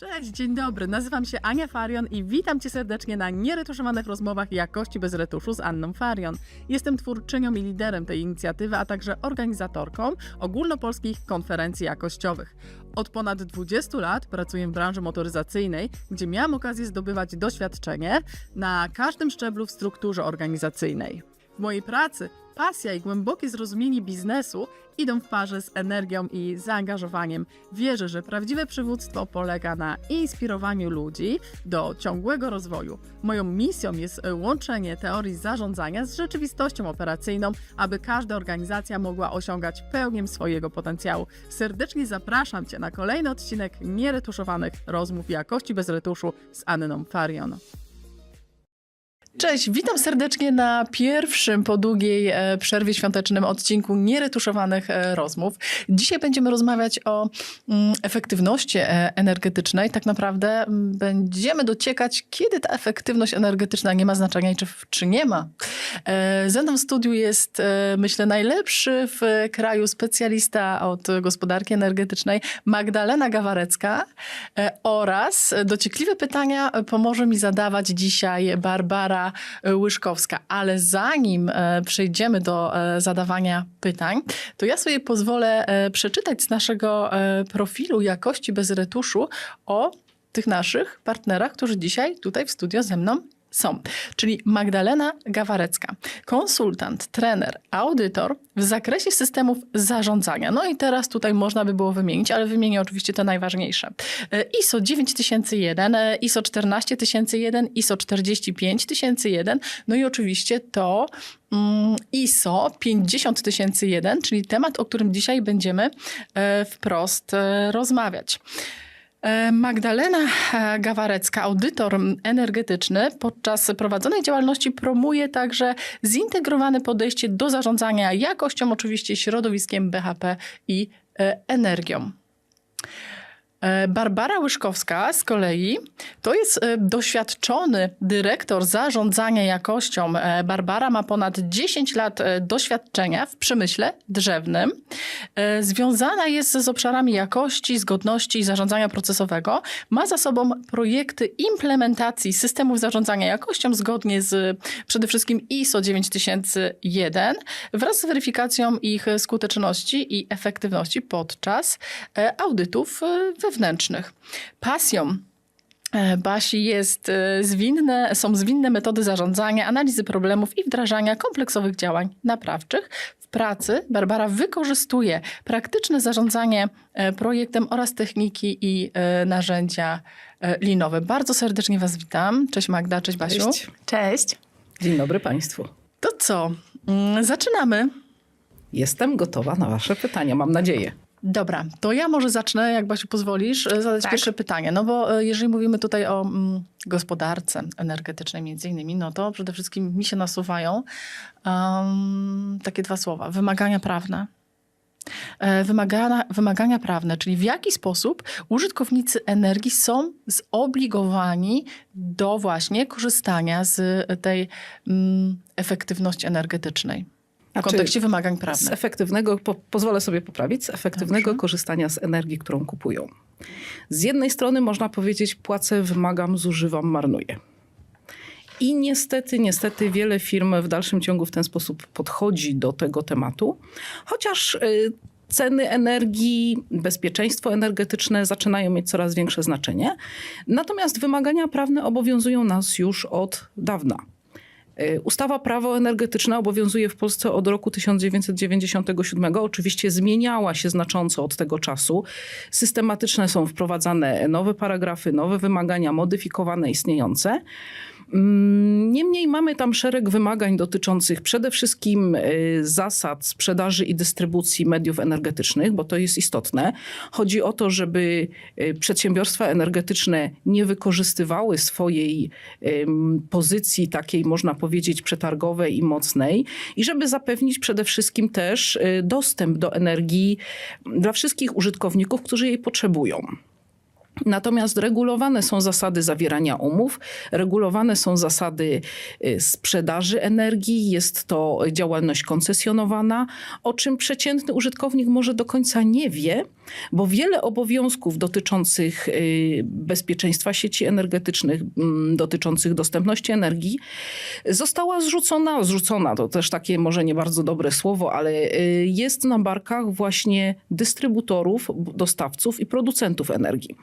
Cześć, dzień dobry. Nazywam się Ania Farion i witam Cię serdecznie na nieretuszowanych rozmowach jakości bez retuszu z Anną Farion. Jestem twórczynią i liderem tej inicjatywy, a także organizatorką ogólnopolskich konferencji jakościowych. Od ponad 20 lat pracuję w branży motoryzacyjnej, gdzie miałam okazję zdobywać doświadczenie na każdym szczeblu w strukturze organizacyjnej. W mojej pracy pasja i głębokie zrozumienie biznesu idą w parze z energią i zaangażowaniem. Wierzę, że prawdziwe przywództwo polega na inspirowaniu ludzi do ciągłego rozwoju. Moją misją jest łączenie teorii zarządzania z rzeczywistością operacyjną, aby każda organizacja mogła osiągać pełnię swojego potencjału. Serdecznie zapraszam Cię na kolejny odcinek nieretuszowanych rozmów jakości bez retuszu z Anną Farion. Cześć, witam serdecznie na pierwszym po długiej e, przerwie świątecznym odcinku nieretuszowanych e, rozmów. Dzisiaj będziemy rozmawiać o mm, efektywności e, energetycznej. Tak naprawdę mm, będziemy dociekać, kiedy ta efektywność energetyczna nie ma znaczenia i czy, czy nie ma. Ze mną w studiu jest, myślę, najlepszy w kraju specjalista od gospodarki energetycznej Magdalena Gawarecka oraz dociekliwe pytania pomoże mi zadawać dzisiaj Barbara Łyżkowska. Ale zanim e, przejdziemy do e, zadawania pytań, to ja sobie pozwolę e, przeczytać z naszego profilu jakości bez retuszu o tych naszych partnerach, którzy dzisiaj tutaj w studio ze mną są. Czyli Magdalena Gawarecka, konsultant, trener, audytor w zakresie systemów zarządzania. No i teraz tutaj można by było wymienić, ale wymienię oczywiście to najważniejsze. ISO 9001, e, ISO 14001, ISO 45001, no i oczywiście to mm, ISO 50001, czyli temat, o którym dzisiaj będziemy e, wprost e, rozmawiać. E, Magdalena e, Gawarecka, audytor energetyczny, podczas prowadzonej działalności promuje także zintegrowane podejście do zarządzania jakością, oczywiście środowiskiem BHP i e, energią. E, Barbara Łyżkowska z kolei to jest e, doświadczony dyrektor zarządzania jakością. E, Barbara ma ponad 10 lat doświadczenia w przemyśle drzewnym. Związana jest z obszarami jakości, zgodności i zarządzania procesowego. Ma za sobą projekty implementacji systemów zarządzania jakością zgodnie z przede wszystkim ISO 9001 wraz z weryfikacją ich skuteczności i efektywności podczas audytów e, wewnętrznych. Pasją e, Basi jest e, zwinne, są zwinne metody zarządzania, analizy problemów i wdrażania kompleksowych działań naprawczych. W pracy Barbara wykorzystuje praktyczne zarządzanie e, projektem oraz techniki i narzędzia linowe. Bardzo serdecznie Was witam. Cześć Magda, cześć Basiu. Cześć. Cześć. Dzień dobry Państwu. To co? Mm, Zaczynamy. Jestem gotowa na Wasze pytania, mam nadzieję. Dobra, to ja może zacznę, jak Basiu pozwolisz, e, zadać Tak. pierwsze pytanie. No bo e, jeżeli mówimy tutaj o mm, gospodarce energetycznej między innymi, no to przede wszystkim mi się nasuwają um, takie dwa słowa. Wymagania prawne. E, Wymagania, wymagania prawne, czyli w jaki sposób użytkownicy energii są zobligowani do właśnie korzystania z tej mm, efektywności energetycznej w Znaczy, kontekście wymagań Z prawnych. efektywnego, po, pozwolę sobie poprawić, z efektywnego Dobrze. korzystania z energii, którą kupują. Z jednej strony można powiedzieć, płacę, wymagam, zużywam, marnuję. I niestety, niestety wiele firm w dalszym ciągu w ten sposób podchodzi do tego tematu, chociaż y, ceny energii, bezpieczeństwo energetyczne zaczynają mieć coraz większe znaczenie. Natomiast wymagania prawne obowiązują nas już od dawna. Y, Ustawa Prawo Energetyczne obowiązuje w Polsce od roku 1997. Oczywiście zmieniała się znacząco od tego czasu. Systematyczne są wprowadzane nowe paragrafy, nowe wymagania, modyfikowane istniejące. Mm, Niemniej mamy tam szereg wymagań dotyczących przede wszystkim y, zasad sprzedaży i dystrybucji mediów energetycznych, bo to jest istotne. Chodzi o to, żeby y, przedsiębiorstwa energetyczne nie wykorzystywały swojej pozycji takiej, można powiedzieć, przetargowej i mocnej i żeby zapewnić przede wszystkim też y, dostęp do energii dla wszystkich użytkowników, którzy jej potrzebują. Natomiast regulowane są zasady zawierania umów, regulowane są zasady y, sprzedaży energii, jest to działalność koncesjonowana, o czym przeciętny użytkownik może do końca nie wie, bo wiele obowiązków dotyczących y, bezpieczeństwa sieci energetycznych, mm, dotyczących dostępności energii została zrzucona, zrzucona to też takie może nie bardzo dobre słowo, ale y, jest na barkach właśnie dystrybutorów, dostawców i producentów energii.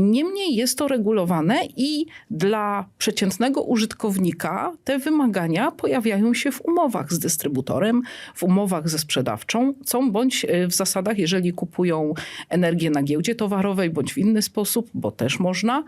Niemniej jest to regulowane i dla przeciętnego użytkownika te wymagania pojawiają się w umowach z dystrybutorem, w umowach ze sprzedawczą, co bądź y, w zasadach, jeżeli kupują energię na giełdzie towarowej, bądź w inny sposób, bo też można,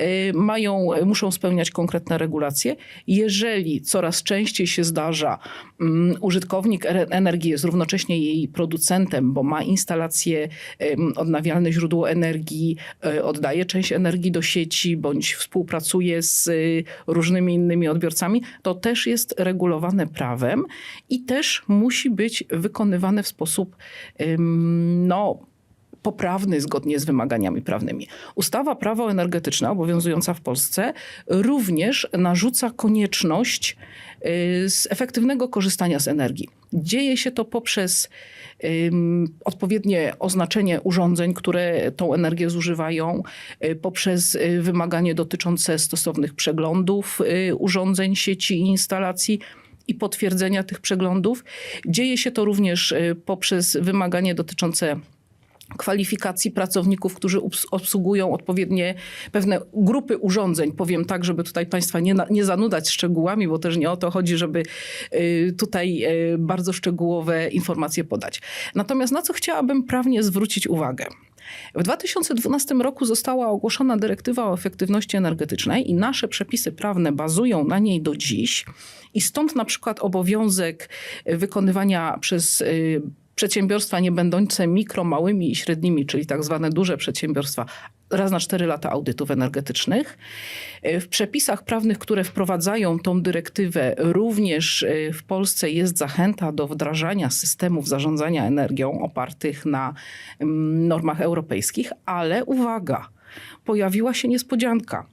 y, mają, muszą spełniać konkretne regulacje. Jeżeli coraz częściej się zdarza, um, użytkownik ere- energii jest równocześnie jej producentem, bo ma instalację, um, odnawialne źródło energii, y, oddaje część energii do sieci, bądź współpracuje z y, różnymi innymi odbiorcami, to też jest regulowane prawem i też musi być wykonywane w sposób no, poprawny zgodnie z wymaganiami prawnymi. Ustawa prawo energetyczne obowiązująca w Polsce również narzuca konieczność y, z efektywnego korzystania z energii. Dzieje się to poprzez ym, odpowiednie oznaczenie urządzeń, które tą energię zużywają, y, poprzez y, wymaganie dotyczące stosownych przeglądów urządzeń, sieci i instalacji i potwierdzenia tych przeglądów. Dzieje się to również poprzez wymaganie dotyczące kwalifikacji pracowników, którzy obs- obsługują odpowiednie pewne grupy urządzeń. Powiem tak, żeby tutaj Państwa nie, nie zanudać szczegółami, bo też nie o to chodzi, żeby y, tutaj y, bardzo szczegółowe informacje podać. Natomiast na co chciałabym prawnie zwrócić uwagę? W 2012 roku została ogłoszona dyrektywa o efektywności energetycznej i nasze przepisy prawne bazują na niej do dziś. I stąd na przykład obowiązek wykonywania przez y, przedsiębiorstwa nie będące mikro, małymi i średnimi, czyli tak zwane duże przedsiębiorstwa, raz na 4 lata audytów energetycznych. Y, W przepisach prawnych, które wprowadzają tą dyrektywę, również y, w Polsce jest zachęta do wdrażania systemów zarządzania energią opartych na mm, normach europejskich, ale uwaga, pojawiła się niespodzianka.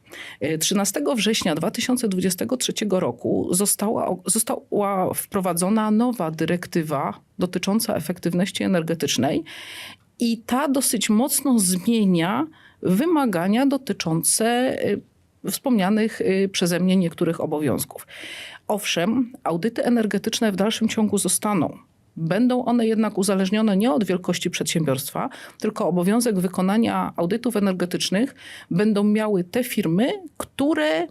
Y, 13 września 2023 roku została, została wprowadzona nowa dyrektywa dotycząca efektywności energetycznej i ta dosyć mocno zmienia wymagania dotyczące y, wspomnianych y, przeze mnie niektórych obowiązków. Owszem, audyty energetyczne w dalszym ciągu zostaną. Będą one jednak uzależnione nie od wielkości przedsiębiorstwa, tylko obowiązek wykonania audytów energetycznych będą miały te firmy, które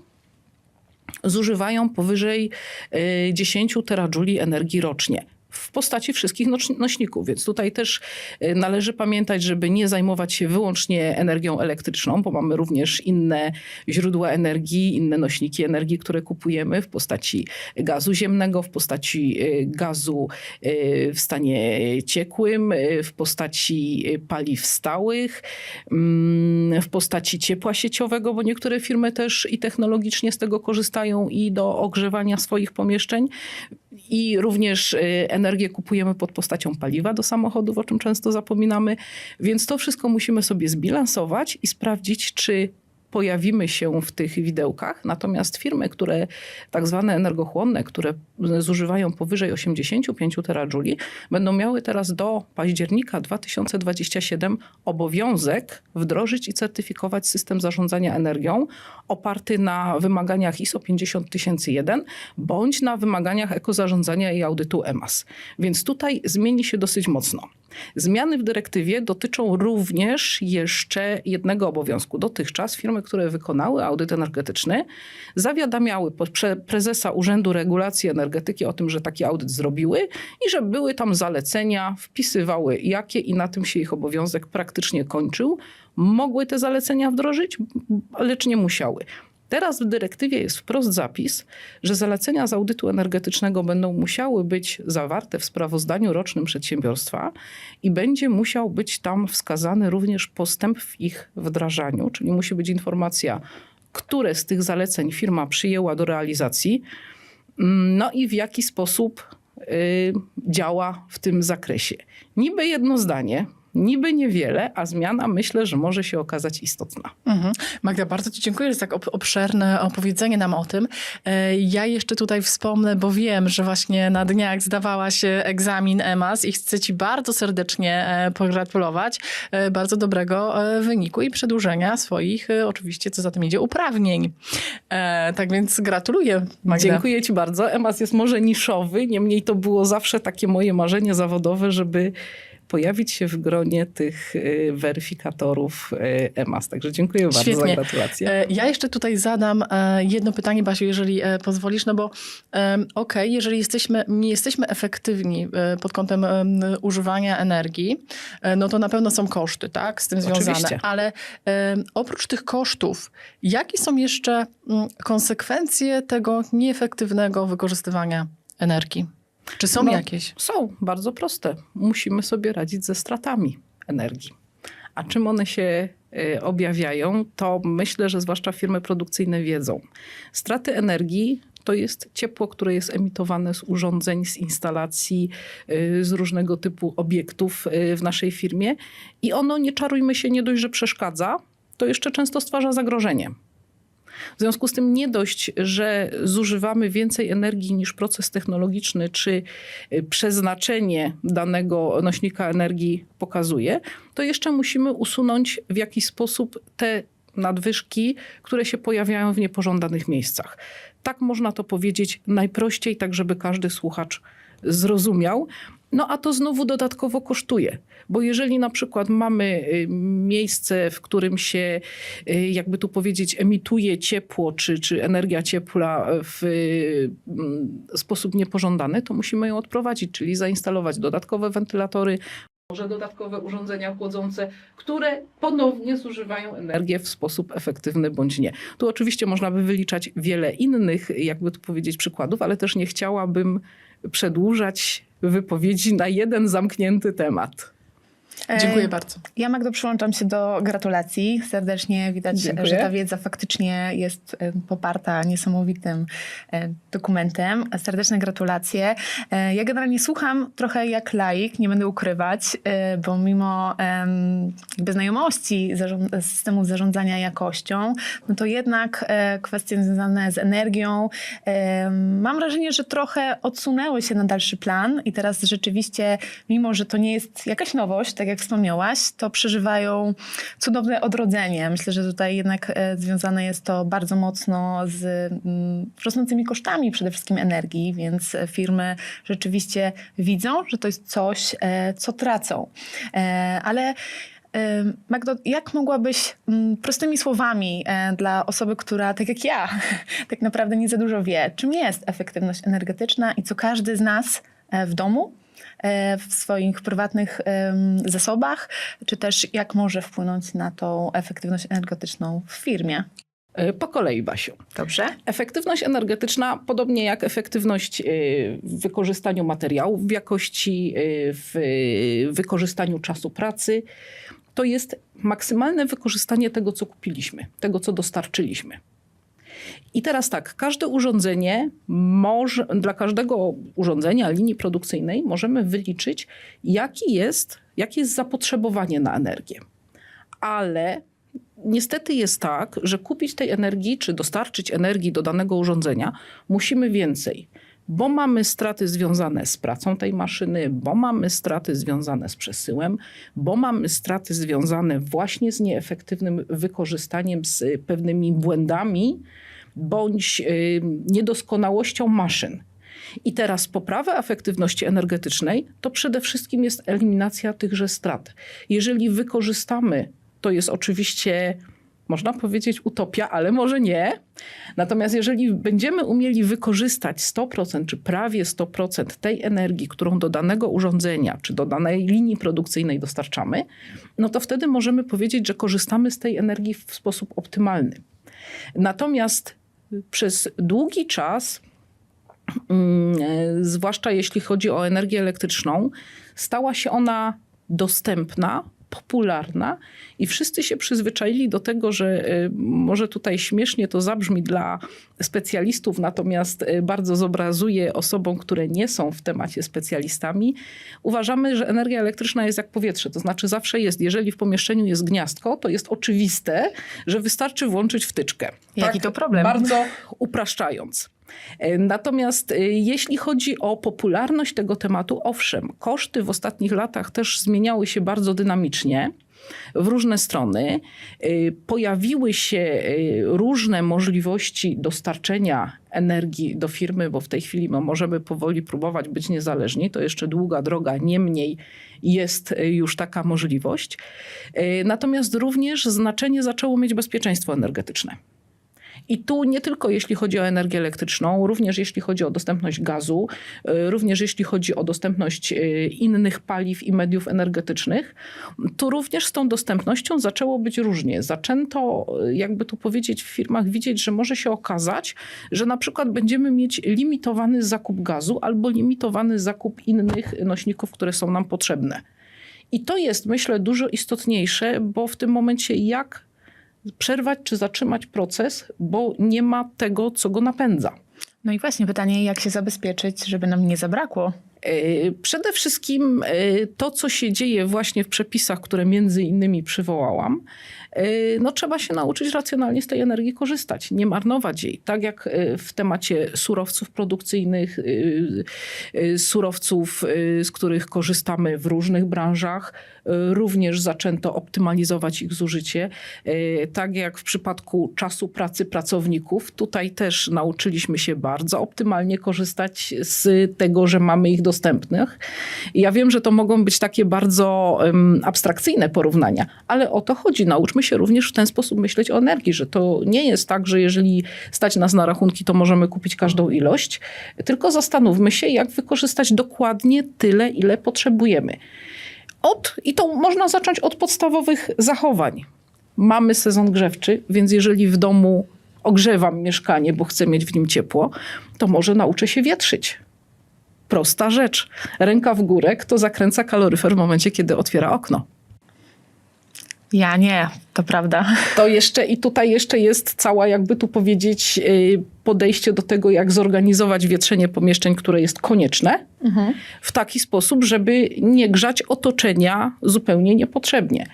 zużywają powyżej y, 10 teradżuli energii rocznie. W postaci wszystkich noś- nośników, więc tutaj też y, należy pamiętać, żeby nie zajmować się wyłącznie energią elektryczną, bo mamy również inne źródła energii, inne nośniki energii, które kupujemy w postaci gazu ziemnego, w postaci y, gazu y, w stanie ciekłym, w postaci paliw stałych, mm, w postaci ciepła sieciowego, bo niektóre firmy też i technologicznie z tego korzystają i do ogrzewania swoich pomieszczeń. I również y, energię kupujemy pod postacią paliwa do samochodów, o czym często zapominamy. Więc to wszystko musimy sobie zbilansować i sprawdzić, czy pojawimy się w tych widełkach. Natomiast firmy, które tak zwane energochłonne, które zużywają powyżej 85 teradżuli, będą miały teraz do października 2027 obowiązek wdrożyć i certyfikować system zarządzania energią oparty na wymaganiach ISO 50001 bądź na wymaganiach ekozarządzania i audytu EMAS. Więc tutaj zmieni się dosyć mocno. Zmiany w dyrektywie dotyczą również jeszcze jednego obowiązku. Dotychczas firmy, które wykonały audyt energetyczny, zawiadamiały prezesa Urzędu Regulacji Energetyki o tym, że taki audyt zrobiły i że były tam zalecenia, wpisywały jakie i na tym się ich obowiązek praktycznie kończył. Mogły te zalecenia wdrożyć, lecz nie musiały. Teraz w dyrektywie jest wprost zapis, że zalecenia z audytu energetycznego będą musiały być zawarte w sprawozdaniu rocznym przedsiębiorstwa i będzie musiał być tam wskazany również postęp w ich wdrażaniu, czyli musi być informacja, które z tych zaleceń firma przyjęła do realizacji, no i w jaki sposób y, działa w tym zakresie. Niby jedno zdanie, Niby niewiele, a zmiana myślę, że może się okazać istotna. Mhm. Magda, bardzo Ci dziękuję za tak ob- obszerne opowiedzenie nam o tym. E, Ja jeszcze tutaj wspomnę, bo wiem, że właśnie na dniach zdawałaś egzamin EMAS i chcę Ci bardzo serdecznie e, pogratulować e, bardzo dobrego wyniku i przedłużenia swoich, oczywiście, co za tym idzie, uprawnień. Tak więc gratuluję, Magda. Dziękuję Ci bardzo. EMAS jest może niszowy, niemniej to było zawsze takie moje marzenie zawodowe, żeby pojawić się w gronie tych y, weryfikatorów y, EMAS. Także dziękuję bardzo Świetnie. za gratulacje. E, Ja jeszcze tutaj zadam e, jedno pytanie, Basiu, jeżeli e, pozwolisz, no bo okej, jeżeli jesteśmy, nie jesteśmy efektywni pod kątem em, używania energii, no to na pewno są koszty, tak, z tym związane. Oczywiście. Ale oprócz tych kosztów, jakie są jeszcze mm, konsekwencje tego nieefektywnego wykorzystywania energii? Czy są No, jakieś? Są bardzo proste. Musimy sobie radzić ze stratami energii. A czym one się y, objawiają, to myślę, że zwłaszcza firmy produkcyjne wiedzą. Straty energii to jest ciepło, które jest emitowane z urządzeń, z instalacji, y, z różnego typu obiektów y, w naszej firmie i ono, nie czarujmy się, nie dość, że przeszkadza, to jeszcze często stwarza zagrożenie. W związku z tym nie dość, że zużywamy więcej energii niż proces technologiczny czy y, przeznaczenie danego nośnika energii pokazuje, to jeszcze musimy usunąć w jakiś sposób te nadwyżki, które się pojawiają w niepożądanych miejscach. Tak można to powiedzieć najprościej, tak żeby każdy słuchacz zrozumiał. No a to znowu dodatkowo kosztuje, bo jeżeli na przykład mamy y, miejsce, w którym się, y, jakby tu powiedzieć, emituje ciepło, czy, czy energia ciepła w y, mm, sposób niepożądany, to musimy ją odprowadzić, czyli zainstalować dodatkowe wentylatory, może dodatkowe urządzenia chłodzące, które ponownie zużywają energię w sposób efektywny bądź nie. Tu oczywiście można by wyliczać wiele innych, jakby tu powiedzieć, przykładów, ale też nie chciałabym przedłużać wypowiedzi na jeden zamknięty temat. Dziękuję bardzo. Ja, Magdo, przyłączam się do gratulacji. Serdecznie widać, Dziękuję. że ta wiedza faktycznie jest poparta niesamowitym dokumentem. Serdeczne gratulacje. E, Ja generalnie słucham trochę jak laik, nie będę ukrywać, e, bo mimo jakby znajomości systemów zarządzania jakością, no to jednak e, kwestie związane z energią, mam wrażenie, że trochę odsunęły się na dalszy plan i teraz rzeczywiście, mimo że to nie jest jakaś nowość, tak jak wspomniałaś, to przeżywają cudowne odrodzenie. Myślę, że tutaj jednak e, związane jest to bardzo mocno z mm, rosnącymi kosztami przede wszystkim energii, więc e, firmy rzeczywiście widzą, że to jest coś, e, co tracą. Ale Magdo, jak mogłabyś mm, prostymi słowami dla osoby, która tak jak ja, tak naprawdę nie za dużo wie, czym jest efektywność energetyczna i co każdy z nas w domu w swoich prywatnych zasobach, czy też jak może wpłynąć na tą efektywność energetyczną w firmie. E, Po kolei, Basiu. Dobrze? Efektywność energetyczna, podobnie jak efektywność y, w wykorzystaniu materiałów, w jakości, w wykorzystaniu czasu pracy, to jest maksymalne wykorzystanie tego, co kupiliśmy, tego, co dostarczyliśmy. I teraz tak, każde urządzenie może, dla każdego urządzenia, linii produkcyjnej możemy wyliczyć, jaki jest, jakie jest zapotrzebowanie na energię. Ale niestety jest tak, że kupić tej energii, czy dostarczyć energii do danego urządzenia musimy więcej. Bo mamy straty związane z pracą tej maszyny, bo mamy straty związane z przesyłem, bo mamy straty związane właśnie z nieefektywnym wykorzystaniem, z pewnymi błędami bądź y, niedoskonałością maszyn. I teraz poprawa efektywności energetycznej to przede wszystkim jest eliminacja tychże strat. Jeżeli wykorzystamy, to jest oczywiście, można powiedzieć, utopia, ale może nie. Natomiast jeżeli będziemy umieli wykorzystać 100% czy prawie 100% tej energii, którą do danego urządzenia czy do danej linii produkcyjnej dostarczamy, no to wtedy możemy powiedzieć, że korzystamy z tej energii w sposób optymalny. Natomiast przez długi czas Mm, e, zwłaszcza jeśli chodzi o energię elektryczną, stała się ona dostępna popularna i wszyscy się przyzwyczaili do tego, że y, może tutaj śmiesznie to zabrzmi dla specjalistów, natomiast y, bardzo zobrazuje osobom, które nie są w temacie specjalistami. Uważamy, że energia elektryczna jest jak powietrze, to znaczy zawsze jest, jeżeli w pomieszczeniu jest gniazdko, to jest oczywiste, że wystarczy włączyć wtyczkę. Jaki to problem? Bardzo upraszczając. E, Natomiast e, jeśli chodzi o popularność tego tematu, owszem, koszty w ostatnich latach też zmieniały się bardzo dynamicznie w różne strony. E, Pojawiły się różne możliwości dostarczenia energii do firmy, bo w tej chwili no, możemy powoli próbować być niezależni. To jeszcze długa droga, niemniej jest już taka możliwość. Natomiast również znaczenie zaczęło mieć bezpieczeństwo energetyczne. I tu nie tylko jeśli chodzi o energię elektryczną, również jeśli chodzi o dostępność gazu, y, również jeśli chodzi o dostępność y, innych paliw i mediów energetycznych, tu również z tą dostępnością zaczęło być różnie. Zaczęto, y, jakby tu powiedzieć, w firmach widzieć, że może się okazać, że na przykład będziemy mieć limitowany zakup gazu albo limitowany zakup innych nośników, które są nam potrzebne. I to jest, myślę, dużo istotniejsze, bo w tym momencie jak przerwać czy zatrzymać proces, bo nie ma tego, co go napędza. No i właśnie pytanie, jak się zabezpieczyć, żeby nam nie zabrakło? E, Przede wszystkim e, to, co się dzieje właśnie w przepisach, które między innymi przywołałam, no trzeba się nauczyć racjonalnie z tej energii korzystać, nie marnować jej. Tak jak e, w temacie surowców produkcyjnych, e, surowców, z których korzystamy w różnych branżach, również zaczęto optymalizować ich zużycie. Tak jak w przypadku czasu pracy pracowników, tutaj też nauczyliśmy się bardzo optymalnie korzystać z tego, że mamy ich dostępnych. Ja wiem, że to mogą być takie bardzo abstrakcyjne porównania, ale o to chodzi. Nauczmy się również w ten sposób myśleć o energii, że to nie jest tak, że jeżeli stać nas na rachunki, to możemy kupić każdą ilość, tylko zastanówmy się, jak wykorzystać dokładnie tyle, ile potrzebujemy. Od, I to można zacząć od podstawowych zachowań. Mamy sezon grzewczy, więc jeżeli w domu ogrzewam mieszkanie, bo chcę mieć w nim ciepło, to może nauczę się wietrzyć. Prosta rzecz. Ręka w górę, kto zakręca kaloryfer w momencie, kiedy otwiera okno. Ja nie, to prawda. To jeszcze i tutaj jeszcze jest cała, jakby tu powiedzieć, yy, podejście do tego, jak zorganizować wietrzenie pomieszczeń, które jest konieczne, w taki sposób, żeby nie grzać otoczenia zupełnie niepotrzebnie.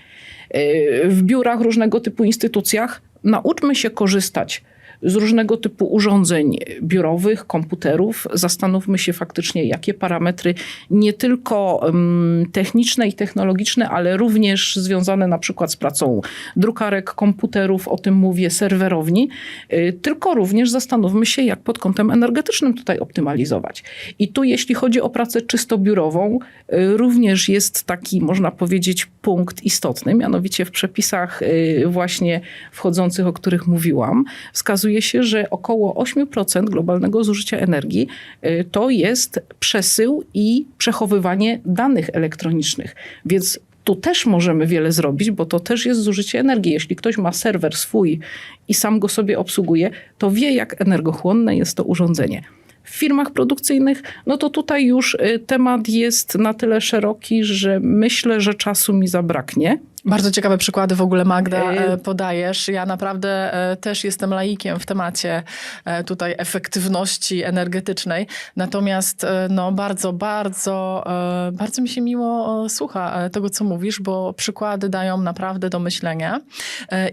Yy, W biurach, różnego typu instytucjach nauczmy się korzystać z różnego typu urządzeń biurowych, komputerów. Zastanówmy się faktycznie, jakie parametry nie tylko um, techniczne i technologiczne, ale również związane na przykład z pracą drukarek, komputerów, o tym mówię, serwerowni, y, tylko również zastanówmy się, jak pod kątem energetycznym tutaj optymalizować. I tu, jeśli chodzi o pracę czysto biurową, y, również jest taki, można powiedzieć, punkt istotny, mianowicie w przepisach y, właśnie wchodzących, o których mówiłam, wskazuje się, że około 8% globalnego zużycia energii y, to jest przesył i przechowywanie danych elektronicznych. Więc tu też możemy wiele zrobić, bo to też jest zużycie energii. Jeśli ktoś ma serwer swój i sam go sobie obsługuje, to wie, jak energochłonne jest to urządzenie. W firmach produkcyjnych, no to tutaj już y, temat jest na tyle szeroki, że myślę, że czasu mi zabraknie. Bardzo ciekawe przykłady w ogóle, Magda, E, podajesz. Ja naprawdę e, też jestem laikiem w temacie e, tutaj efektywności energetycznej. Natomiast no, bardzo, bardzo, bardzo mi się miło słucha tego, co mówisz, bo przykłady dają naprawdę do myślenia.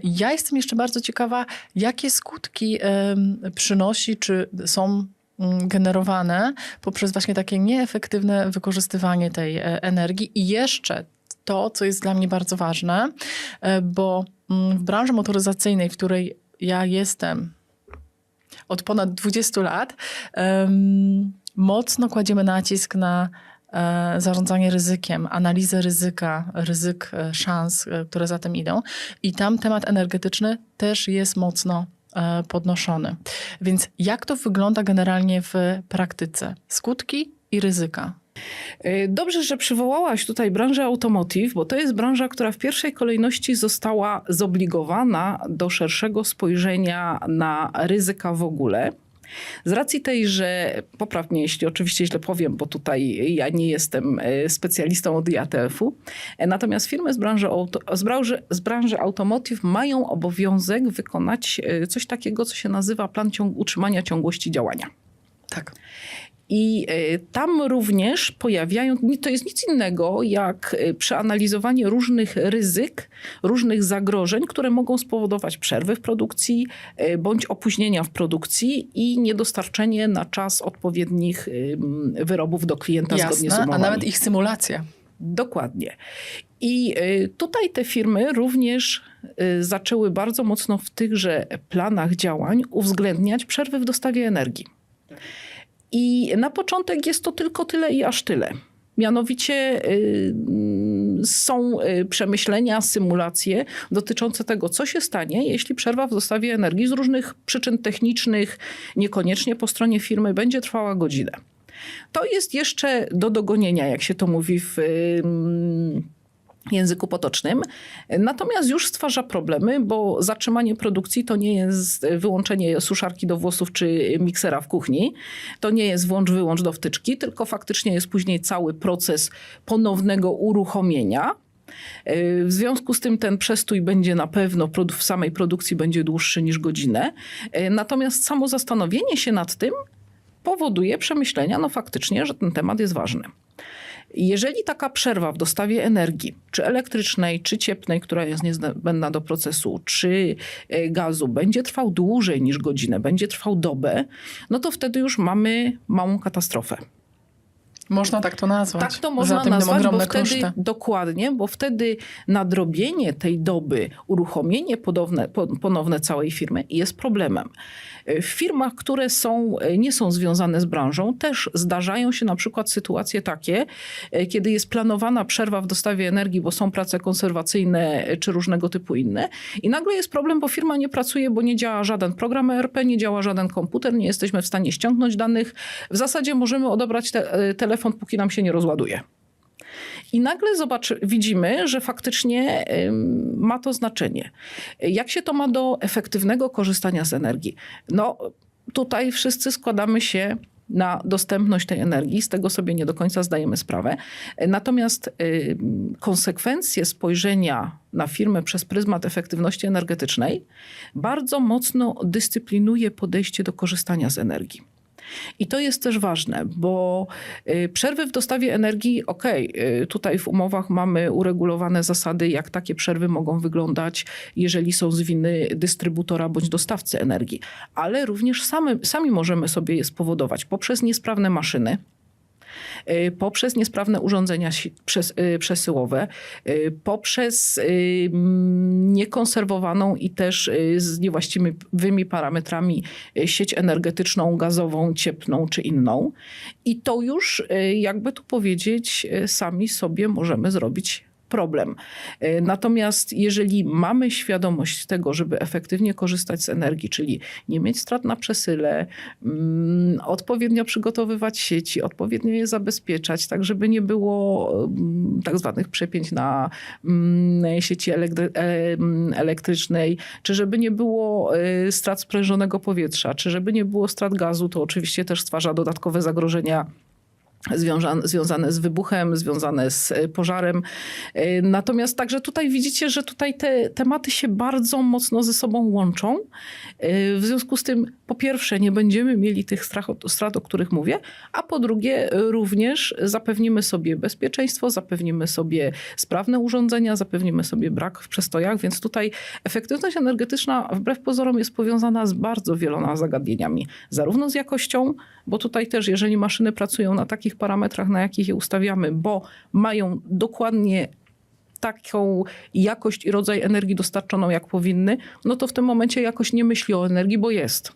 Ja jestem jeszcze bardzo ciekawa, jakie skutki przynosi, czy są mm, generowane poprzez właśnie takie nieefektywne wykorzystywanie tej energii i jeszcze to, co jest dla mnie bardzo ważne, e, bo mm, w branży motoryzacyjnej, w której ja jestem od ponad 20 lat, mocno kładziemy nacisk na e, zarządzanie ryzykiem, analizę ryzyka, ryzyk, e, szans, które za tym idą. I tam temat energetyczny też jest mocno podnoszony. Więc jak to wygląda generalnie w praktyce? Skutki i ryzyka. Y, Dobrze, że przywołałaś tutaj branżę automotive, bo to jest branża, która w pierwszej kolejności została zobligowana do szerszego spojrzenia na ryzyka w ogóle. Z racji tej, że poprawnie, jeśli oczywiście źle powiem, bo tutaj ja nie jestem e, specjalistą od IATF-u, e, natomiast firmy z branży, auto, z, branży, z branży automotive mają obowiązek wykonać coś takiego, co się nazywa plan ciąg, utrzymania ciągłości działania. Tak. I e, tam również pojawiają, to jest nic innego jak e, przeanalizowanie różnych ryzyk, różnych zagrożeń, które mogą spowodować przerwy w produkcji e, bądź opóźnienia w produkcji i niedostarczenie na czas odpowiednich wyrobów do klienta zgodnie z Jasne, a umowami. nawet ich symulacja. Dokładnie. I tutaj te firmy również zaczęły bardzo mocno w tychże planach działań uwzględniać przerwy w dostawie energii. I na początek jest to tylko tyle i aż tyle. Mianowicie y, mm, są y, przemyślenia, symulacje dotyczące tego, co się stanie, jeśli przerwa w dostawie energii z różnych przyczyn technicznych, niekoniecznie po stronie firmy, będzie trwała godzinę. To jest jeszcze do dogonienia, jak się to mówi w języku potocznym. Natomiast już stwarza problemy, bo zatrzymanie produkcji to nie jest wyłączenie suszarki do włosów czy miksera w kuchni. To nie jest włącz-wyłącz do wtyczki, tylko faktycznie jest później cały proces ponownego uruchomienia. W związku z tym ten przestój będzie na pewno w samej produkcji będzie dłuższy niż godzinę. Natomiast samo zastanowienie się nad tym powoduje przemyślenia, no faktycznie, że ten temat jest ważny. Jeżeli taka przerwa w dostawie energii, czy elektrycznej, czy cieplnej, która jest niezbędna do procesu, czy e, gazu, będzie trwał dłużej niż godzinę, będzie trwał dobę, no to wtedy już mamy małą katastrofę. Można tak to nazwać. Tak to można nazwać, bo wtedy, koszty. dokładnie, bo wtedy nadrobienie tej doby, uruchomienie ponowne, po- ponowne całej firmy jest problemem. W firmach, które są, nie są związane z branżą, też zdarzają się na przykład sytuacje takie, kiedy jest planowana przerwa w dostawie energii, bo są prace konserwacyjne czy różnego typu inne i nagle jest problem, bo firma nie pracuje, bo nie działa żaden program ERP, nie działa żaden komputer, nie jesteśmy w stanie ściągnąć danych. W zasadzie możemy odebrać te, e, telefon, póki nam się nie rozładuje. I nagle zobaczy, widzimy, że faktycznie ma to znaczenie. Jak się to ma do efektywnego korzystania z energii? No, tutaj wszyscy składamy się na dostępność tej energii, z tego sobie nie do końca zdajemy sprawę. Natomiast konsekwencje spojrzenia na firmę przez pryzmat efektywności energetycznej bardzo mocno dyscyplinuje podejście do korzystania z energii. I to jest też ważne, bo y, przerwy w dostawie energii, okej, y, tutaj w umowach mamy uregulowane zasady, jak takie przerwy mogą wyglądać, jeżeli są z winy dystrybutora bądź dostawcy energii, ale również same, sami możemy sobie je spowodować poprzez niesprawne maszyny. Y, Poprzez niesprawne urządzenia y, przesyłowe, y, poprzez niekonserwowaną i też z niewłaściwymi parametrami sieć energetyczną, gazową, cieplną czy inną. I to już, jakby tu powiedzieć, sami sobie możemy zrobić problem. Y, Natomiast jeżeli mamy świadomość tego, żeby efektywnie korzystać z energii, czyli nie mieć strat na przesyle, mm, odpowiednio przygotowywać sieci, odpowiednio je zabezpieczać, tak żeby nie było mm, tak zwanych przepięć na mm, sieci elektry- e, elektrycznej, czy żeby nie było y, strat sprężonego powietrza, czy żeby nie było strat gazu, to oczywiście też stwarza dodatkowe zagrożenia związane, z wybuchem, związane z e, pożarem. E, Natomiast także tutaj widzicie, że tutaj te tematy się bardzo mocno ze sobą łączą. E, W związku z tym, po pierwsze, nie będziemy mieli tych strat, o których mówię, a po drugie, również zapewnimy sobie bezpieczeństwo, zapewnimy sobie sprawne urządzenia, zapewnimy sobie brak w przestojach, więc tutaj efektywność energetyczna wbrew pozorom jest powiązana z bardzo wieloma zagadnieniami, zarówno z jakością, bo tutaj też, jeżeli maszyny pracują na takich parametrach, na jakich je ustawiamy, bo mają dokładnie taką jakość i rodzaj energii dostarczoną, jak powinny, no to w tym momencie jakoś nie myśli o energii, bo jest.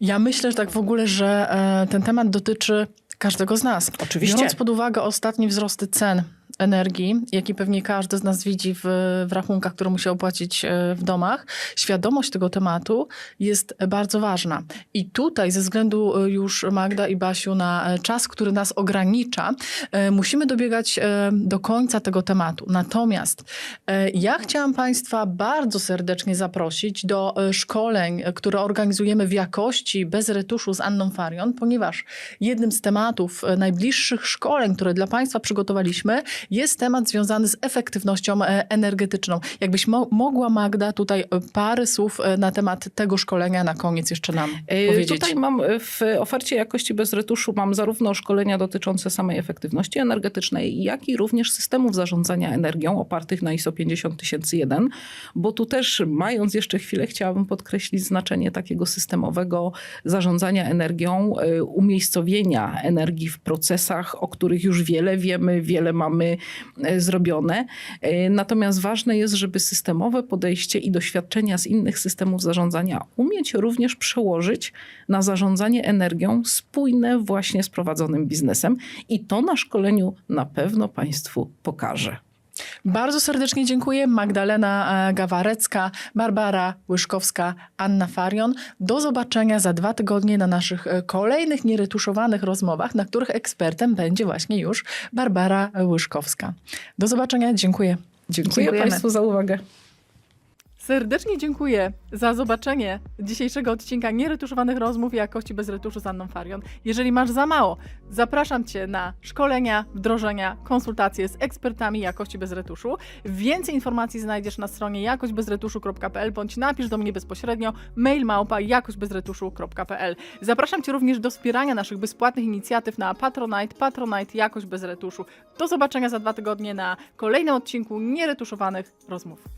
Ja myślę, że tak w ogóle, że e, ten temat dotyczy każdego z nas. Oczywiście. Biorąc pod uwagę ostatnie wzrosty cen energii, jaki pewnie każdy z nas widzi w, w rachunkach, które musi opłacić e, w domach, świadomość tego tematu jest bardzo ważna. I tutaj ze względu e, już Magda i Basiu na e, czas, który nas ogranicza, musimy dobiegać do końca tego tematu. Natomiast ja chciałam Państwa bardzo serdecznie zaprosić do szkoleń, które organizujemy w jakości bez retuszu z Anną Farion, ponieważ jednym z tematów najbliższych szkoleń, które dla Państwa przygotowaliśmy, jest temat związany z efektywnością e, energetyczną. Jakbyś mo- mogła, Magda, tutaj e, parę słów e, na temat tego szkolenia na koniec jeszcze nam powiedzieć. Tutaj mam w ofercie jakości bez retuszu mam zarówno szkolenia dotyczące samej efektywności energetycznej, jak i również systemów zarządzania energią opartych na ISO 50001, bo tu też mając jeszcze chwilę chciałabym podkreślić znaczenie takiego systemowego zarządzania energią, umiejscowienia energii w procesach, o których już wiele wiemy, wiele mamy zrobione. E, Natomiast ważne jest, żeby systemowe podejście i doświadczenia z innych systemów zarządzania umieć również przełożyć na zarządzanie energią spójne właśnie z prowadzonym biznesem. I to na szkoleniu na pewno Państwu pokaże. Bardzo serdecznie dziękuję. Magdalena e, Gawarecka, Barbara Łyszkowska, Anna Farion. Do zobaczenia za dwa tygodnie na naszych e, kolejnych nieretuszowanych rozmowach, na których ekspertem będzie właśnie już Barbara Łyszkowska. Do zobaczenia. Dziękuję. Dziękuję Dziękujemy. Państwu za uwagę. Serdecznie dziękuję za zobaczenie dzisiejszego odcinka nieretuszowanych rozmów jakości bez retuszu z Anną Farion. Jeżeli masz za mało, zapraszam Cię na szkolenia, wdrożenia, konsultacje z ekspertami jakości bez retuszu. Więcej informacji znajdziesz na stronie jakośćbezretuszu.pl bądź napisz do mnie bezpośrednio mail małpa jakośćbezretuszu.pl. Zapraszam Cię również do wspierania naszych bezpłatnych inicjatyw na Patronite, Patronite Jakość Bez Retuszu. Do zobaczenia za dwa tygodnie na kolejnym odcinku nieretuszowanych rozmów.